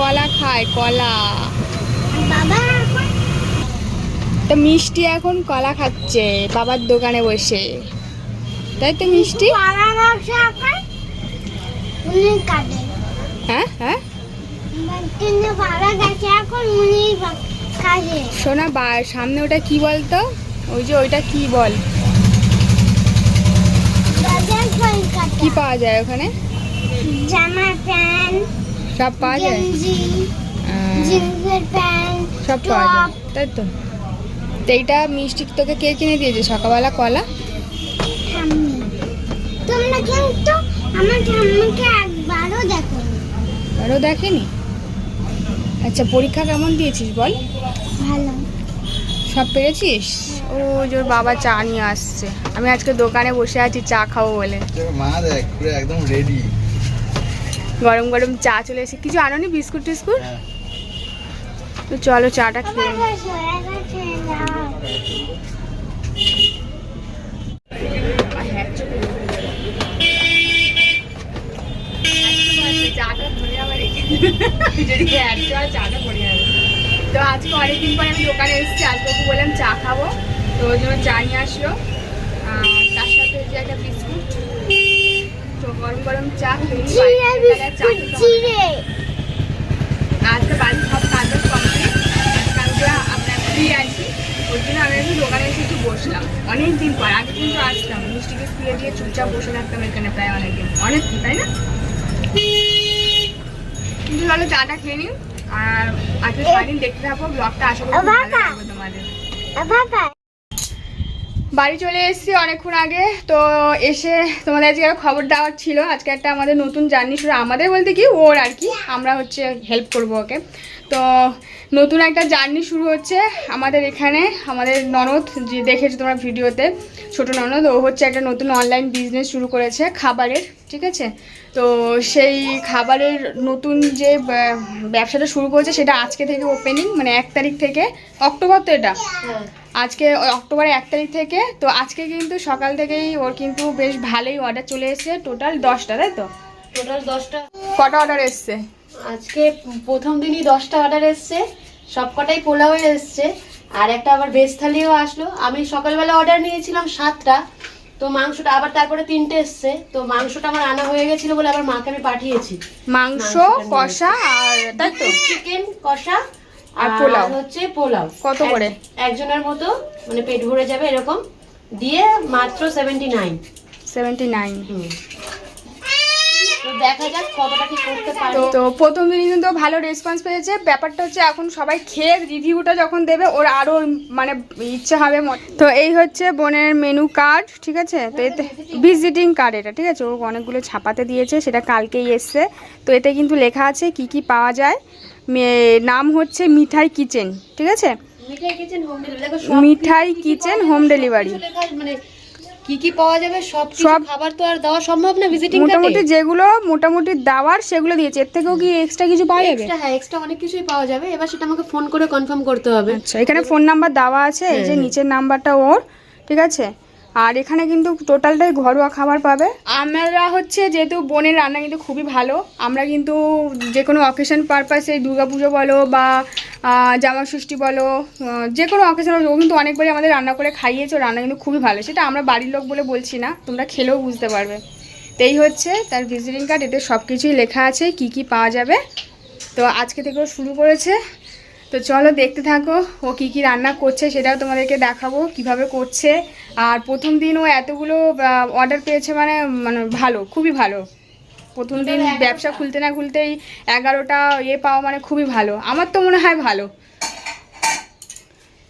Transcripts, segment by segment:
কলা খায় কলা। তো মিষ্টি এখন কলা খাচ্ছে বাবার দোকানে বসে। তাই তো মিষ্টি? হ্যাঁ হ্যাঁ? শোনা বা সামনে ওটা কি বলতো? ওই যে ওইটা কি বল? কি পাওয়া যায় ওখানে? জামা প্যান্ট। সব পাওয়া যায়? সব পাওয়া যায় তাই তো। তো এইটা মিষ্টি তোকে কে কিনে দিয়েছে? সকালবেলা কলা? তোমরা কিন্তু আমার ঠাম্মিকে একবারও দেখো আরও দেখেনি? আচ্ছা পরীক্ষা কেমন দিয়েছিস বল? ভালো। সব পেরেছিস? ও জোর বাবা চা নিয়ে আসছে। আমি আজকে দোকানে বসে আছি চা খাব বলে। মা দেখ পুরো একদম রেডি গরম গরম চা চলে এসে কিছু আনোনি? বিস্কুট টিস্কুট? তো চলো চাটা খেয়ে তো আজকে অনেকদিন পরে আমি দোকানে এসেছি আজকে বললাম চা খাব তো ওই জন্য চা নিয়ে আসলো আর তার সাথে যে একটা বিস্কুট তো গরম গরম চা আজকে বাড়ির সব কাজ কমপ্লিট। কালকে আমরা ফ্রি আছি ওর জন্য আমি একটু দোকানে এসে একটু বসলাম। অনেক দিন পর আগে কিন্তু আসতাম। মিষ্টিকে স্কুলে দিয়ে চুপচাপ বসে থাকতাম এখানে প্রায় অনেকদিন। অনেক তাই না? কিন্তু চলো চাটা খেয়ে নিই। আর আজকে সারাদিন দেখতে থাকব ব্লগটা আশা করি তোমাদের। বাড়ি চলে এসেছি অনেকক্ষণ আগে। তো এসে তোমাদের আজকে একটা খবর দেওয়ার ছিল। আজকে একটা আমাদের নতুন জার্নি শুরু আমাদের বলতে কি, ওর আর কি। আমরা হচ্ছে হেল্প করব ওকে। তো নতুন একটা জার্নি শুরু হচ্ছে আমাদের এখানে। আমাদের ননদ যে দেখেছ তোমরা ভিডিওতে, ছোট ননদ, ও হচ্ছে একটা নতুন অনলাইন বিজনেস শুরু করেছে খাবারের, ঠিক আছে? তো সেই খাবারের নতুন যে ব্যবসাটা শুরু করেছে, সেটা আজকে থেকে ওপেনিং মানে এক তারিখ থেকে, অক্টোবর তো এটা? আজকে অক্টোবরের এক তারিখ থেকে তো আজকে কিন্তু সকাল থেকেই ওর কিন্তু বেশ ভালোই অর্ডার চলে এসেছে টোটাল দশটা তাই তো? টোটাল দশটা। কটা অর্ডার এসছে? আজকে প্রথম দিনই দশটা অর্ডার এসছে সব কটাই পোলাও এসছে আর একটা আবার ভেজ থালিও আসলো। আমি সকালবেলা অর্ডার নিয়েছিলাম সাতটা তো মাংসটা আবার তারপরে তিনটে এসছে তো মাংসটা আমার আনা হয়ে গেছিল বলে আবার মাকে আমি পাঠিয়েছি। মাংস কষা আর তাই তো? চিকেন কষা আর পোলাও। হচ্ছে পোলাও। কত করে? একজনের মতো মানে পেট ভরে যাবে এরকম। দিয়ে মাত্র সেভেন্টি নাইন সেভেন্টি নাইন তো প্রথম কিন্তু ভালো রেসপন্স পেয়েছে। ব্যাপারটা হচ্ছে এখন সবাই খেয়ে রিভিউটা যখন দেবে ওর আরও মানে ইচ্ছে হবে তো এই হচ্ছে বোনের মেনু কার্ড ঠিক আছে? তো এতে ভিজিটিং কার্ড এটা ঠিক আছে? ও অনেকগুলো ছাপাতে দিয়েছে সেটা কালকেই এসছে। তো এতে কিন্তু লেখা আছে কি কি পাওয়া যায়। নাম হচ্ছে মিঠাই কিচেন ঠিক আছে? মিঠাই কিচেন হোম ডেলিভারি মানে কি কি পাওয়া যাবে সব কিছু সব- খাবার তো আর দেওয়া সম্ভব না ভিজিটিং মোটামুটি যেগুলো মোটামুটি দেওয়ার সেগুলো দিয়েছে। এর থেকেও কি এক্সট্রা কিছু পাওয়া যাবে? এক্সট্রা হ্যাঁ এক্সট্রা অনেক কিছুই পাওয়া যাবে। এবার সেটা আমাকে ফোন করে কনফার্ম করতে হবে। আচ্ছা এখানে ফোন নাম্বার দেওয়া আছে এই যে নিচের নাম্বারটা ওর ঠিক আছে? আর এখানে কিন্তু টোটালটাই ঘরোয়া খাবার পাবে। আমরা হচ্ছে যেহেতু বোনের রান্না কিন্তু খুবই ভালো আমরা কিন্তু যে কোনো অকেশন পারপাসে দুর্গাপুজো বলো বা আহ, জামা ষষ্ঠী বলো যে কোনো অকেশন ও কিন্তু অনেকবারই আমাদের রান্না করে খাইয়েছে রান্না কিন্তু খুবই ভালো। সেটা আমরা বাড়ির লোক বলে বলছি না তোমরা খেলেও বুঝতে পারবে। তো এই হচ্ছে তার ভিজিটিং কার্ড এতে সব কিছুই লেখা আছে কি কি পাওয়া যাবে। তো আজকে থেকেও শুরু করেছে। তো চলো দেখতে থাকো ও কি কি রান্না করছে সেটাও তোমাদেরকে দেখাবো কীভাবে করছে। আর প্রথম দিন ও এতগুলো অর্ডার পেয়েছে মানে মানে ভালো খুবই ভালো। প্রথম দিন ব্যবসা খুলতে না খুলতেই এগারোটা ইয়ে পাওয়া মানে খুবই ভালো। আমার তো মনে হয় ভালো।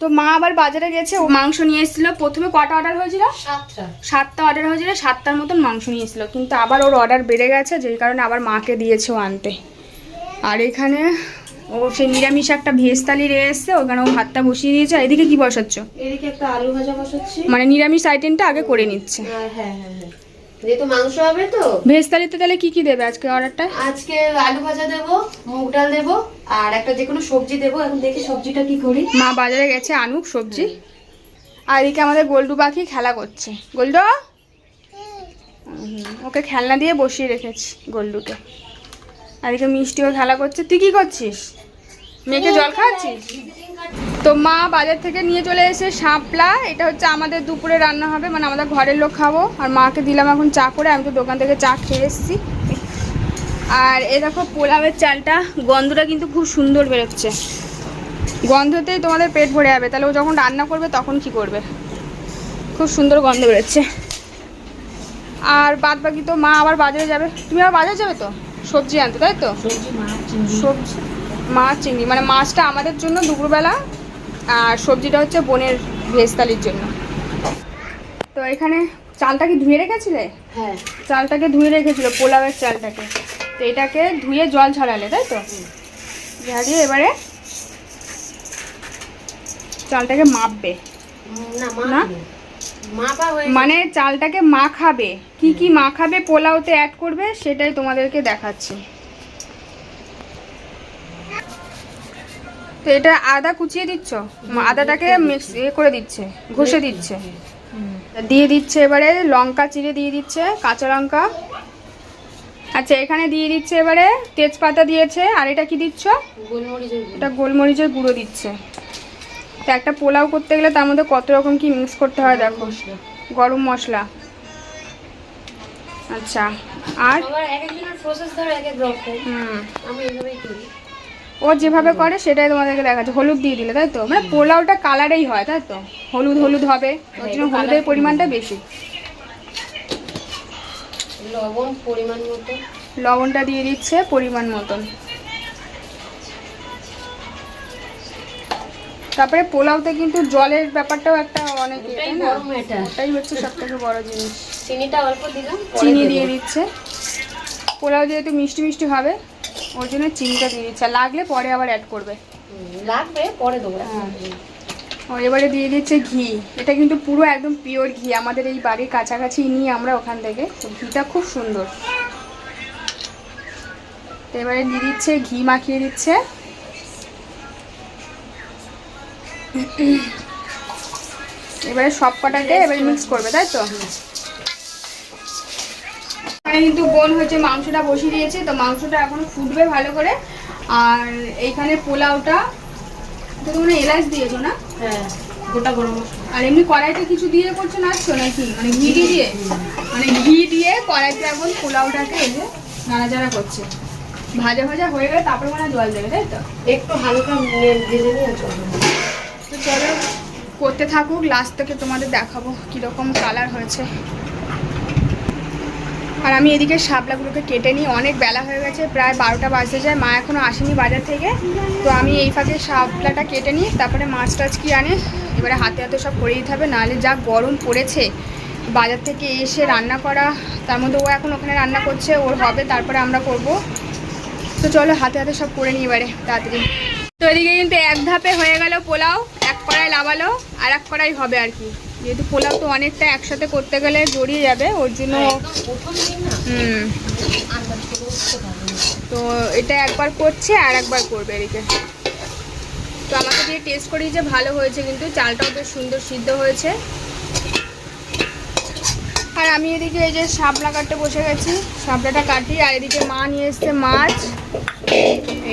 তো মা আবার বাজারে গেছে ও মাংস নিয়ে এসেছিল। প্রথমে কটা অর্ডার হয়েছিল? সাতটা। সাতটা অর্ডার হয়েছিল সাতটার মতন মাংস নিয়ে এসেছিল। কিন্তু আবার ওর অর্ডার বেড়ে গেছে যেই কারণে আবার মাকে দিয়েছে ও আনতে। আর এখানে ও সেই নিরামিষ একটা ভেজ থালি রে এসছে ওখানে ও ভাতটা বসিয়ে দিয়েছে। আর এদিকে কি বসাচ্ছ? এদিকে একটা আলু ভাজা বসাচ্ছি। মানে নিরামিষ আইটেমটা আগে করে নিচ্ছে। হ্যাঁ হ্যাঁ হ্যাঁ যেহেতু মাংস হবে তো। ভেজ থালিতে তাহলে কি কি দেবে আজকে অর্ডারটা? আজকে আলু ভাজা দেবো মুগ ডাল দেবো আর একটা যে কোনো সবজি দেবো। এখন দেখি সবজিটা কি করি। মা বাজারে গেছে আনুক সবজি। আর এদিকে আমাদের গোল্ডু পাখি খেলা করছে। গোল্ডু? ওকে খেলনা দিয়ে বসিয়ে রেখেছি গোল্ডুকে। আর এদিকে মিষ্টিও খেলা করছে। তুই কি করছিস? মেয়েকে জল খাওয়াচ্ছিস? তো মা বাজার থেকে নিয়ে চলে এসে শাপলা এটা হচ্ছে আমাদের দুপুরে রান্না হবে মানে আমাদের ঘরের লোক খাব। আর মাকে দিলাম এখন চা করে আমি তো দোকান থেকে চা খেয়ে এসেছি। আর এ দেখো পোলাওয়ের চালটা গন্ধটা কিন্তু খুব সুন্দর বেরোচ্ছে। গন্ধতেই তোমাদের পেট ভরে যাবে তাহলে ও যখন রান্না করবে তখন কি করবে? খুব সুন্দর গন্ধ বেরোচ্ছে। আর বাদ বাকি তো মা আবার বাজারে যাবে। তুমি আবার বাজারে যাবে তো? সবজি আনতে তাই তো? সবজি? মাছ চিংড়ি। মানে মাছটা আমাদের জন্য দুপুরবেলা আর সবজিটা হচ্ছে বোনের ভেজ থালির জন্য। তো এখানে চালটা কি ধুয়ে রেখেছিলে? হ্যাঁ। চালটাকে ধুয়ে রেখেছিল পোলাওয়ের চালটাকে। তো এটাকে ধুয়ে জল ছড়ালে তাই তো? ঝাড়িয়ে এবারে চালটাকে মাপবে। না মানে চালটাকে মাখাবে। কি কি মাখাবে পোলাওতে অ্যাড করবে সেটাই তোমাদেরকে দেখাচ্ছি। তো এটা আদা কুচিয়ে দিচ্ছ? আদাটাকে মিক্স ইয়ে করে দিচ্ছে ঘষে দিচ্ছে। দিয়ে দিচ্ছে এবারে লঙ্কা চিড়ে দিয়ে দিচ্ছে কাঁচা লঙ্কা। আচ্ছা এখানে দিয়ে দিচ্ছে এবারে তেজপাতা দিয়েছে আর এটা কি দিচ্ছ? গোলমরিচের এটা গোলমরিচের গুঁড়ো দিচ্ছে। তো একটা পোলাও করতে গেলে তার মধ্যে কত রকম কি মিক্স করতে হয় দেখো। গরম মশলা। আচ্ছা আর? সবার এক একজনের প্রসেস ধরো এক এক রকম। হুম। আমি এইভাবেই করি। ও যেভাবে করে সেটাই তোমাদেরকে দেখাচ্ছে। হলুদ দিয়ে দিলে তাই তো? মানে পোলাওটা কালারেই হয় তাই তো? হলুদ হলুদ হবে। ওর জন্য হলুদের পরিমাণটা বেশি। লবণ পরিমাণ মতো। লবণটা দিয়ে দিচ্ছে পরিমাণ মতন। তারপরে পোলাওতে কিন্তু জলের ব্যাপারটাও একটা অনেক ইয়ে, ওটাই হচ্ছে সব থেকে বড় জিনিস। চিনিটা অল্প দিলাম চিনি দিয়ে দিচ্ছে। পোলাও যেহেতু মিষ্টি মিষ্টি হবে ওর জন্য চিনিটা দিয়ে দিচ্ছে। লাগলে পরে আবার অ্যাড করবে। লাগবে পরে দেবো। এখন। ও এবারে দিয়ে দিচ্ছে ঘি। এটা কিন্তু পুরো একদম পিওর ঘি। আমাদের এই বাড়ির কাছাকাছি নিয়ে আমরা ওখান থেকে। তো ঘিটা খুব সুন্দর। তো এবারে দিয়ে দিচ্ছে ঘি মাখিয়ে দিচ্ছে। এবারে সব কটাকে এবারে মিক্স করবে তাই তো? এখানে কিন্তু বোন হচ্ছে মাংসটা বসিয়ে দিয়েছে তো মাংসটা এখন ফুটবে ভালো করে। আর এইখানে পোলাওটা তো তোমরা এলাচ দিয়েছ না? হ্যাঁ গোটা গরম আর এমনি কড়াইতে কিছু দিয়ে করছ নাচছো নাকি? মানে ঘি দিয়ে? মানে ঘি দিয়ে কড়াইতে এখন পোলাওটাকে এই যে নাড়াচাড়া করছে। ভাজা ভাজা হয়ে গেলে তারপরে মানে জল দেবে তাই তো? একটু হালকা ভেজে নিয়ে তো চলো করতে থাকুক লাস্ট থেকে তোমাদের দেখাবো কীরকম কালার হয়েছে। আর আমি এদিকে শাপলাগুলোকে কেটে নিই। অনেক বেলা হয়ে গেছে, প্রায় বারোটা বাজতে যায়। মা এখনও আসেনি বাজার থেকে। তো আমি এই ফাঁকে শাপলাটা কেটে নিই, তারপরে মাছ টাছ কি আনে, এবারে হাতে হাতে সব করে দিতে হবে। নাহলে যা গরম পড়েছে, বাজার থেকে এসে রান্না করা, তার মধ্যে ও এখন ওখানে রান্না করছে, ওর হবে, তারপরে আমরা করব। তো চলো, হাতে হাতে সব করে নিই এবারে, তাড়াতাড়ি। তো এদিকে কিন্তু এক ধাপে হয়ে গেল পোলাও, এক কড়াই লাগালো, আর এক কড়াই হবে আর কি। যেহেতু পোলাও তো অনেকটা একসাথে করতে গেলে জড়িয়ে যাবে ওর জন্য না হুম। তো এটা একবার করছে আর একবার করবে এদিকে। তো আমাকে দিয়ে টেস্ট করি যে ভালো হয়েছে কিন্তু চালটাও বেশ সুন্দর সিদ্ধ হয়েছে। আর আমি এদিকে এই যে শাপলা কাটতে বসে গেছি শাপলাটা কাটি আর এদিকে মা নিয়ে এসছে মাছ।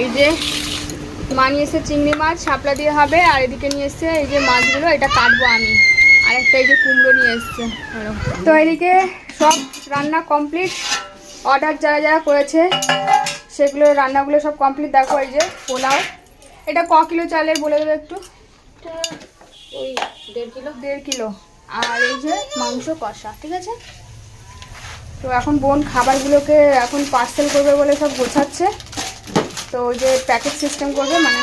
এই যে মা নিয়ে এসছে চিংড়ি মাছ শাপলা দিয়ে হবে আর এদিকে নিয়ে এসছে এই যে মাছগুলো এটা কাটবো আমি। আর একটা এই যে কুমড়ো নিয়ে এসছে। তো এদিকে সব রান্না কমপ্লিট। অর্ডার যারা যারা করেছে সেগুলো রান্নাগুলো সব কমপ্লিট। দেখো এই যে পোলাও। এটা ক কিলো চালের বলে দেবে একটু? ওই দেড় কিলো। দেড় কিলো। আর এই যে মাংস কষা ঠিক আছে? তো এখন বোন খাবারগুলোকে এখন পার্সেল করবে বলে সব গোছাচ্ছে। তো যে প্যাকেট সিস্টেম করবে মানে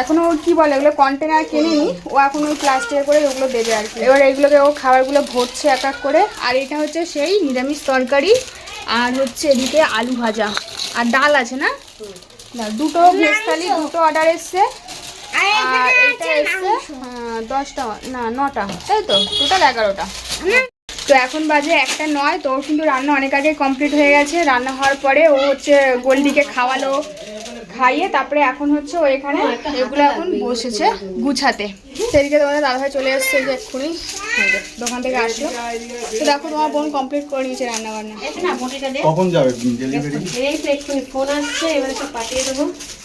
এখনও ও কি বলে এগুলো কন্টেনার কিনিনি ও এখন ওই প্লাস্টিকে করে ওগুলো দেবে আর কি। এবার এইগুলোকে ও খাবারগুলো ভরছে এক এক করে আর এটা হচ্ছে সেই নিরামিষ তরকারি আর হচ্ছে এদিকে আলু ভাজা আর ডাল আছে না? না দুটো ভেজ থালি দুটো অর্ডার এসছে আর এটা এসছে দশটা না নটা তাই তো টোটাল এগারোটা। তো এখন বাজে একটা নয় তো ওর কিন্তু রান্না অনেক আগে কমপ্লিট হয়ে গেছে। রান্না হওয়ার পরে ও হচ্ছে গোল্ডিকে খাওয়ালো খাইয়ে তারপরে এখন হচ্ছে ও এখানে এগুলো এখন বসেছে গুছাতে। সেদিকে তোমাদের দাদাভাই চলে এসছে যে এক্ষুনি। দোকান থেকে আসলো। তো দেখো তোমার বোন কমপ্লিট করে নিয়েছে রান্না বান্না এটা না বটিটা দে। কখন যাবে ডেলিভারি এই তো এক্ষুনি ফোন আসছে এবারে সব পাঠিয়ে দেবো।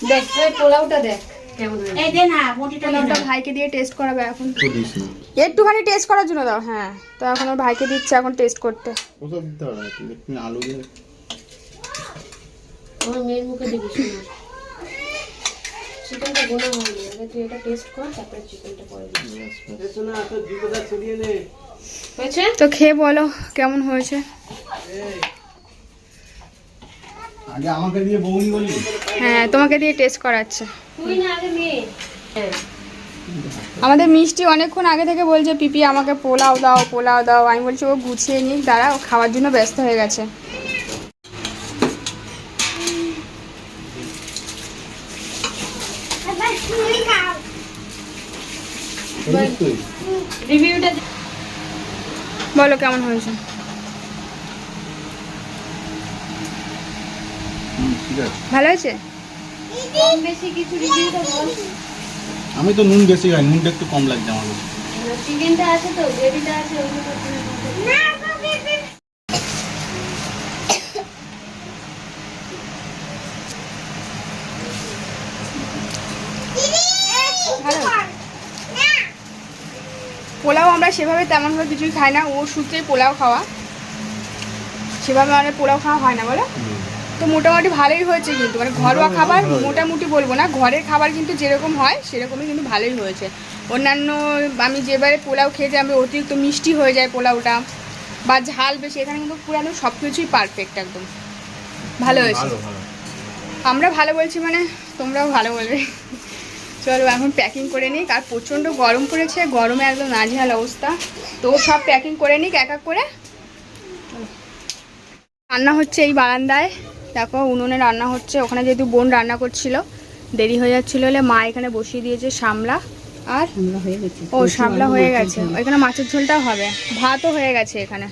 দেখ। পোলাওটা দেখ। এই দে না বটিটা দে ভাইকে দিয়ে টেস্ট করাবে এখন। তো একটুখানি টেস্ট করার জন্য দাও হ্যাঁ। তো এখন ওর ভাইকে দিচ্ছে এখন টেস্ট করতে। ওসব দিতে হবে না তুমি তুমি আলু দিয়ে আমার মেয়ের মুখে দিবি শোনা। চিকেনটা গোনা হয়নি। আগে তুই এটা টেস্ট কর তারপরে চিকেনটা করে দিবি হয়েছে? তো খেয়ে বলো কেমন হয়েছে? আগে আমাকে দিয়ে বৌনি বললি হ্যাঁ তোমাকে দিয়ে টেস্ট করাচ্ছে। আমাদের মিষ্টি অনেকক্ষণ আগে থেকে বলছে পিপি আমাকে পোলাও দাও পোলাও দাও। আমি বলছি ও গুছিয়ে নিক দাঁড়া ও খাওয়ার জন্য ব্যস্ত হয়ে গেছে। রিভিউটা বলো কেমন হয়েছে? ভালো হয়েছে? কম বেশি কিছু রিভিউটা বল আমি তো নুন বেশি খাই নুনটা একটু কম লাগছে আমার চিকেনটা আছে তো গ্রেভিটা আছে পোলাও আমরা সেভাবে তেমনভাবে কিছুই খাই না ও সূত্রে পোলাও খাওয়া। সেভাবে মানে পোলাও খাওয়া হয় না বলো? তো মোটামুটি ভালোই হয়েছে কিন্তু। মানে ঘরোয়া খাবার মোটামুটি বলব না ঘরের খাবার কিন্তু যেরকম হয় সেরকমই কিন্তু ভালোই হয়েছে। অন্যান্য আমি যেবারে পোলাও খেয়েছি আমি অতিরিক্ত মিষ্টি হয়ে যায় পোলাওটা বা ঝাল বেশি এখানে কিন্তু পুরো একদম সব কিছুই পারফেক্ট একদম ভালো হয়েছে আমরা ভালো বলছি মানে তোমরাও ভালো বলবে। চলো এখন প্যাকিং করে নিক আর প্রচণ্ড গরম পড়েছে গরমে একদম নাজেহাল অবস্থা। তো সব প্যাকিং করে নিক এক এক করে। রান্না হচ্ছে এই বারান্দায়। দেখো উনুনে রান্না হচ্ছে। ওখানে যেহেতু বোন রান্না করছিল দেরি হয়ে যাচ্ছিল বলে মা এখানে বসিয়ে দিয়েছে সামলা আর ও সামলা হয়ে গেছে। এখানে মাছের ঝোলটাও হবে। ভাতও হয়ে গেছে এখানে।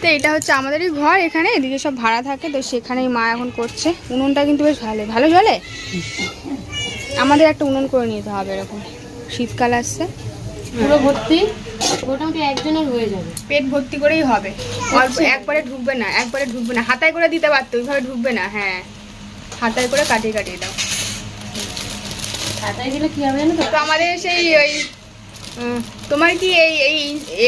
তো এটা হচ্ছে আমাদেরই ঘর এখানে এদিকে সব ভাড়া থাকে তো সেখানেই মা এখন করছে। উনুনটা কিন্তু বেশ ভালো ভালো জলে? আমাদের একটা উনুন করে নিতে হবে এরকম। শীতকাল আসছে। পুরো ভর্তি মোটামুটি একজনের হয়ে যাবে। পেট ভর্তি করেই হবে। অল্প একবারে ঢুকবে না একবারে ঢুকবে না। হাতায় করে দিতে পারতো ওইভাবে ঢুকবে না হ্যাঁ। হাতায় করে কাটিয়ে কাটিয়ে দাও। হাতায় দিলে কি হবে জানো তো? আমাদের সেই ওই তোমার কি এই এই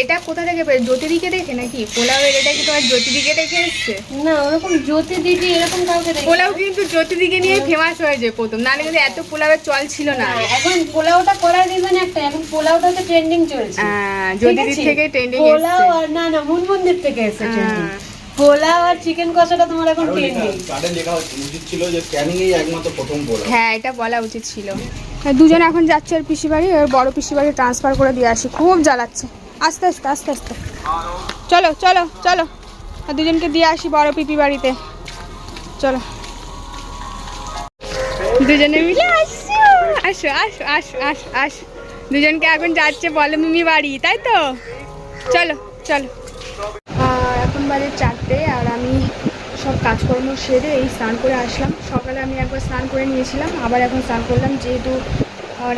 এটা কোথা থেকে পেয়ে জ্যোতিদিকে দেখে নাকি? পোলাওয়ের এটা কি তোমার জ্যোতিদিকে দেখে এসছে? না ওরকম জ্যোতি দিদি এরকম কাউকে দেখি পোলাও কিন্তু জ্যোতিদিকে নিয়ে ফেমাস হয়েছে প্রথম। নাহলে কিন্তু এত পোলাওয়ের চল ছিল না। না, এখন পোলাওটা করার রিজন একটা এখন পোলাওটা তো ট্রেন্ডিং চলছে ঠিক জ্যোতিদির থেকে ট্রেন্ডিং পোলাও আর না না মুনমন্দির থেকে এসেছে হ্যাঁ। ট্রেন্ডিং পোলাও আর চিকেন কষাটা তোমার এখন ট্রেন্ডিং কার্ডে লেখা উচিত ছিল যে ক্যানিং এই একমাত্র প্রথম বলা হ্যাঁ এটা বলা উচিত ছিল। হ্যাঁ, দুজন এখন যাচ্ছে আর পিসি বাড়ি ওর বড় পিসি বাড়ি ট্রান্সফার করে দিয়ে আসি। খুব জ্বালাচ্ছে। আস্তে আস্তে আস্তে আস্তে। চলো চলো চলো। আর দুজনকে দিয়ে আসি বড় পিপি বাড়িতে। চলো। দুজনে মিলে আসো আসো আসো আসো আসো আসো। দুজনকে এখন যাচ্ছে বলে মিমি বাড়ি, তাই তো? চলো চলো। এখন বাজে চারটে, আর আমি সব কাজকর্ম সেরে এই স্নান করে আসলাম। সকালে আমি একবার স্নান করে নিয়েছিলাম, আবার এখন স্নান করলাম। যেহেতু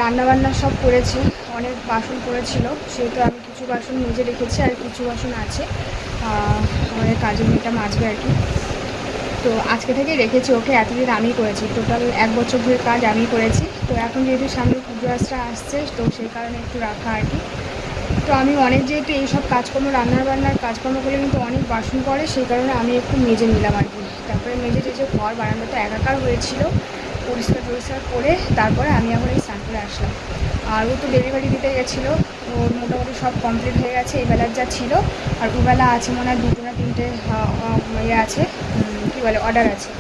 রান্না বান্না সব করেছি, অনেক বাসন পড়েছিল, সেহেতু আমি কিছু বাসন নিজে রেখেছি আর কিছু বাসন আছে। আমাদের কাজের মেয়েটা মাজবে আর কি। তো আজকে থেকে রেখেছি ওকে, এতদিন আমি করেছি। টোটাল এক বছর ধরে কাজ আমি করেছি। তো এখন যেহেতু সামনে পুজো আসছে, তো সেই কারণে একটু রাখা আর কি। তো আমি অনেক যেহেতু এইসব কাজকর্ম, রান্নার বান্নার কাজকর্ম কিন্তু অনেক বাসন পড়ে, সেই কারণে আমি একটু মেজে নিলাম আর কি। তারপরে মেজে টেজে ঘর বারান্দাটা একাকার হয়েছিল, পরিষ্কার পরিষ্কার করে তারপরে আমি এখন এই স্নান করে আসলাম। আর ও তো ডেলিভারি দিতে গেছিল ওর মোটামুটি সব কমপ্লিট হয়ে গেছে, এই বেলার যা ছিল। আর ওবেলা আছে মনে হয় দুটো না তিনটে ইয়ে আছে কী বলে অর্ডার আছে।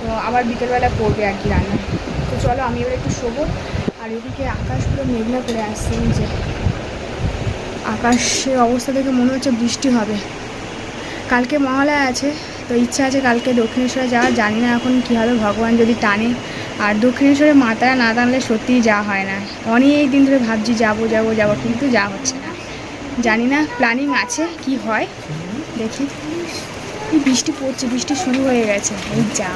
তো আবার বিকেলবেলা করবে আর কি রান্না। তো চলো আমি এবার একটু শোবো, আর এদিকে আকাশগুলো মেঘনা করে আসছে নিচে আকাশের অবস্থা দেখে মনে হচ্ছে বৃষ্টি হবে। কালকে মহালয়া আছে, তো ইচ্ছা আছে কালকে দক্ষিণেশ্বরে যাওয়া জানি না এখন কী হবে, ভগবান যদি টানে। আর দক্ষিণেশ্বরে মাতারা না টানলে সত্যিই যাওয়া হয় না। অনেক দিন ধরে ভাবছি যাব যাব যাব, কিন্তু যাওয়া হচ্ছে না। জানি না প্ল্যানিং আছে, কি হয়? দেখি। বৃষ্টি পড়ছে, বৃষ্টি শুরু হয়ে গেছে। এই যা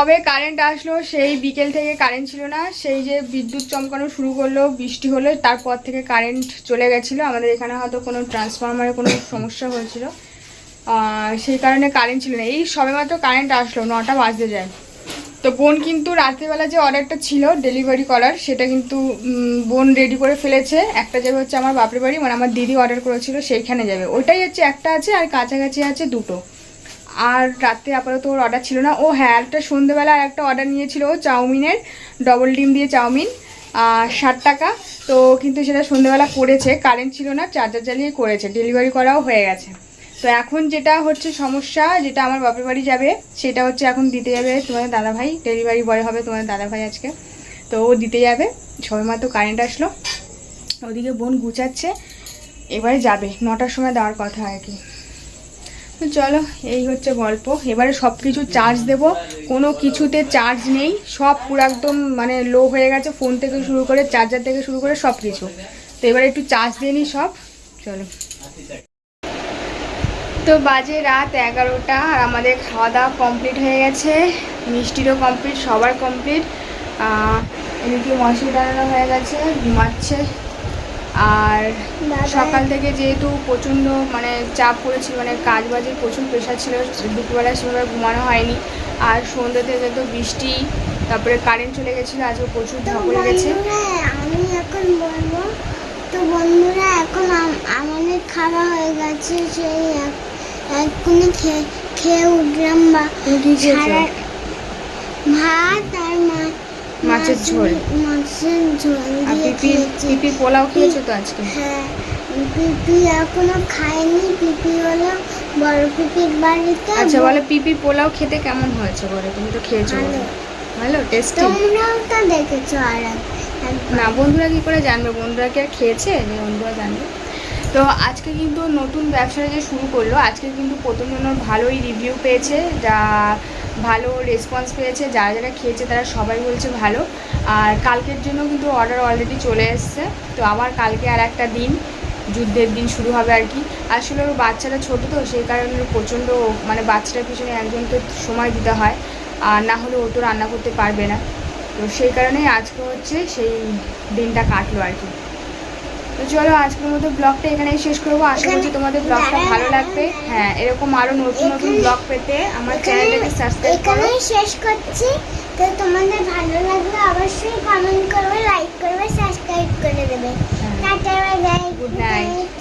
আবার কারেন্ট আসলো, সেই বিকেল থেকে কারেন্ট ছিল না, সেই যে বিদ্যুৎ চমকানো শুরু করল, বৃষ্টি হলো, তারপর থেকে কারেন্ট চলে গেছিল। আমাদের এখানে হয়তো কোনো ট্রান্সফরমারে কোনো সমস্যা হয়েছিল। সেই কারণে কারেন্ট ছিল না। এই সবেমাত্র কারেন্ট আসলো, নটা বাজতে যায়। তো বোন কিন্তু রাত্রিবেলা যে অর্ডারটা ছিল ডেলিভারি করার, সেটা কিন্তু বোন রেডি করে ফেলেছে। একটা যাবে হচ্ছে আমার বাপের বাড়ি মানে আমার দিদি অর্ডার করেছিল, সেইখানে যাবে। ওটাই হচ্ছে একটা আছে আর কাছাকাছি আছে দুটো। আর রাত্রে আপাতত ওর অর্ডার ছিল না। ও হ্যাঁ একটা সন্ধ্যেবেলা আর একটা অর্ডার নিয়েছিল চাউমিনের ডবল ডিম দিয়ে চাউমিন ষাট টাকা। তো কিন্তু সেটা সন্ধ্যেবেলা করেছে কারেন্ট ছিল না চার্জার জ্বালিয়ে করেছে ডেলিভারি করাও হয়ে গেছে। তো এখন যেটা হচ্ছে সমস্যা, যেটা আমার বাপের বাড়ি যাবে, সেটা হচ্ছে এখন দিতে যাবে তোমাদের দাদাভাই ডেলিভারি বয় হবে তোমাদের দাদাভাই আজকে। তো ও দিতে যাবে সবেমাত্র কারেন্ট আসলো। ওদিকে বোন গুছাচ্ছে, এবারে যাবে, নটার সময় দেওয়ার কথা আর কি। চলো, এই হচ্ছে গল্প। এবারে সব কিছু চার্জ দেব। কোনো কিছুতে চার্জ নেই। সব পুরো একদম মানে লো হয়ে গেছে। ফোন থেকে শুরু করে চার্জার থেকে শুরু করে সব কিছু তো এবারে একটু চার্জ দিয়ে নিই সব। চলো। তো বাজে রাত এগারোটা আর আমাদের খাওয়া দাওয়া কমপ্লিট হয়ে গেছে। মিষ্টিরও কমপ্লিট সবার কমপ্লিট এদিকে মশলা টানানো হয়ে গেছে, ঘুমাচ্ছে। আর সকাল থেকে যেহেতু প্রচণ্ড মানে চাপ পড়েছিল মানে কাজ বাজের প্রচুর প্রেশার ছিল দুপুরবেলা সেভাবে ঘুমানো হয়নি। আর সন্ধ্যে থেকে তো বৃষ্টি তারপরে কারেন্ট চলে গেছিল আজকে প্রচুর লেগেছে। বন্ধুরা আমি এখন বলব তো বন্ধুরা এখন আম- আমাদের খাওয়া হয়ে গেছে সেই এক- এক্ষুনি খেয়ে খেয়ে উঠলাম বা ভাত আর মাছের ঝোল। মাছের ঝোল আর পিপি পিপি পোলাও খেয়েছো তো আজকে? হ্যাঁ পিপি এখনও খায়নি। পিপি হলো বড় পিপির বাড়িতে। আচ্ছা বলো পিপি পোলাও খেতে কেমন হয়েছে বলো? তুমি তো খেয়েছো ভালো। টেস্টি তোমরাও তো দেখেছ আর না বন্ধুরা কি করে জানবে? বন্ধুরা কি আর খেয়েছে? যে বন্ধুরা জানবে। তো আজকে কিন্তু নতুন ব্যবসাটা যে শুরু করল আজকে কিন্তু প্রথম জন ভালোই রিভিউ পেয়েছে যা ভালো রেসপন্স পেয়েছে, যারা যারা খেয়েছে তারা সবাই বলছে ভালো। আর কালকের জন্য কিন্তু অর্ডার অলরেডি চলে এসছে। তো আবার কালকে আর একটা দিন, যুদ্ধের দিন শুরু হবে আর কি। আসলে ওর বাচ্চাটা ছোটো তো, সেই কারণে প্রচণ্ড মানে বাচ্চাটার পিছনে একজনকে সময় দিতে হয়। আর না হলে ও তো রান্না করতে পারবে না। তো সেই কারণেই আজকে হচ্ছে সেই দিনটা কাটলো আর কি। তো চলো আজকের মতো ব্লগটা এখানে শেষ করব। আশা করছি তোমাদের ব্লগটা ভালো লাগবে। হ্যাঁ এরকম আরও নতুন নতুন ব্লগ পেতে আমার চ্যানেলটাকে সাবস্ক্রাইব করো। এখানেই শেষ করছি। তো তোমাদের ভালো লাগলে অবশ্যই কমেন্ট করবে লাইক করবে সাবস্ক্রাইব করে দেবে। হ্যাঁ। Tata bye bye good night.